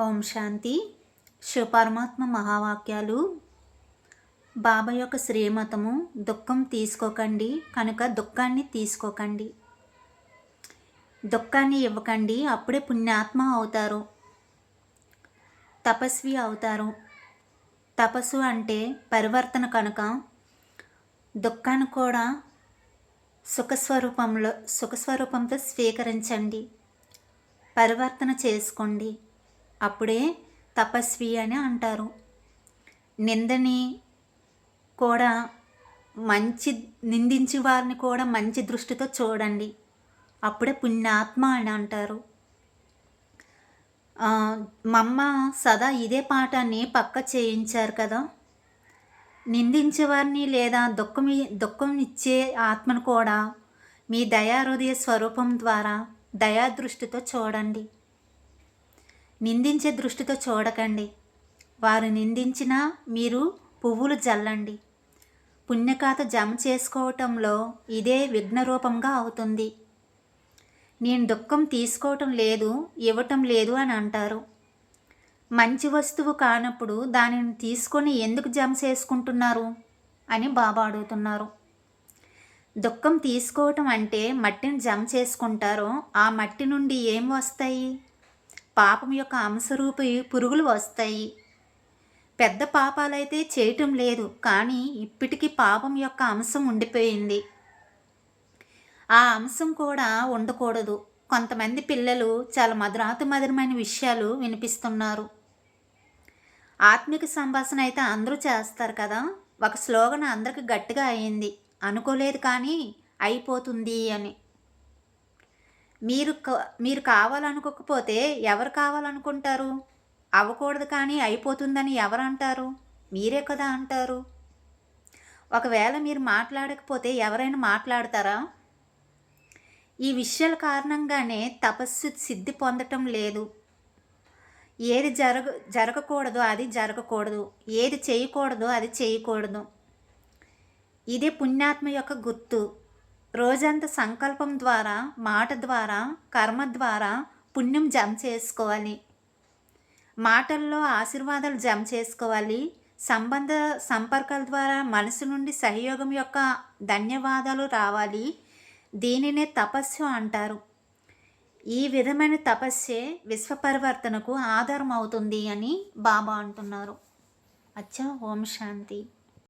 ఓం శాంతి. శివపరమాత్మ మహావాక్యాలు. బాబా యొక్క శ్రీమతము దుఃఖం తీసుకోకండి కనుక దుఃఖాన్ని తీసుకోకండి. దుఃఖాన్ని ఇవ్వకండి అప్పుడే పుణ్యాత్మ అవుతారు. తపస్వి అవుతారు. తపస్సు అంటే పరివర్తన కనుక దుఃఖాన్ని కూడా సుఖస్వరూపంలో సుఖస్వరూపంతో స్వీకరించండి. పరివర్తన చేసుకోండి. అప్పుడే తపస్వి అని అంటారు. నిందని కూడా మంచి నిందించే వారిని కూడా మంచి దృష్టితో చూడండి. అప్పుడే పుణ్యాత్మ అని అంటారు. మా అమ్మ సదా ఇదే పాఠాన్ని పక్క చేయించారు కదా. నిందించేవారిని లేదా దుఃఖం దుఃఖం ఇచ్చే ఆత్మను కూడా మీ దయాహృదయ స్వరూపం ద్వారా దయాదృష్టితో చూడండి. నిందించే దృష్టితో చూడకండి. వారు నిందించినా మీరు పువ్వులు జల్లండి. పుణ్యకాత జమ చేసుకోవటంలో ఇదే విఘ్నరూపంగా అవుతుంది. నేను దుఃఖం తీసుకోవటం లేదు ఇవ్వటం లేదు అని అంటారు. మంచి వస్తువు కానప్పుడు దానిని తీసుకొని ఎందుకు జమ చేసుకుంటున్నారు అని బాబా అడుగుతున్నారు. దుఃఖం తీసుకోవటం అంటే మట్టిని జమ చేసుకుంటారో ఆ మట్టి నుండి ఏం వస్తాయి? పాపం యొక్క అంశరూపి పురుగులు వస్తాయి. పెద్ద పాపాలైతే చేయటం లేదు కానీ ఇప్పటికీ పాపం యొక్క అంశం ఉండిపోయింది. ఆ అంశం కూడా ఉండకూడదు. కొంతమంది పిల్లలు చాలా మధురాతి మధురమైన విషయాలు వినిపిస్తున్నారు. ఆత్మిక సంభాషణ అయితే అందరూ చేస్తారు కదా? ఒక స్లోగన్ అందరికి గట్టిగా అయింది. అనుకోలేదు కానీ అయిపోతుంది అని. మీరు మీరు కావాలనుకోకపోతే ఎవరు కావాలనుకుంటారు? అవ్వకూడదు కానీ అయిపోతుందని ఎవరు అంటారు మీరే కదా అంటారు. ఒకవేళ మీరు మాట్లాడకపోతే ఎవరైనా మాట్లాడతారా? ఈ విషయాల కారణంగానే తపస్సు సిద్ధి పొందటం లేదు. ఏది జరగ జరగకూడదు అది జరగకూడదు. ఏది చేయకూడదు అది చేయకూడదు. ఇదే పుణ్యాత్మ యొక్క గుర్తు. రోజంతా సంకల్పం ద్వారా మాట ద్వారా కర్మ ద్వారా పుణ్యం జమ చేసుకోవాలి. మాటల్లో ఆశీర్వాదాలు జమ చేసుకోవాలి. సంబంధ సంపర్కాల ద్వారా మనసు నుండి సహయోగం యొక్క ధన్యవాదాలు రావాలి. దీనినే తపస్సు అంటారు. ఈ విధమైన తపస్సే విశ్వపరివర్తనకు ఆధారం అవుతుంది అని బాబా అంటున్నారు. అచ్చా ఓం శాంతి.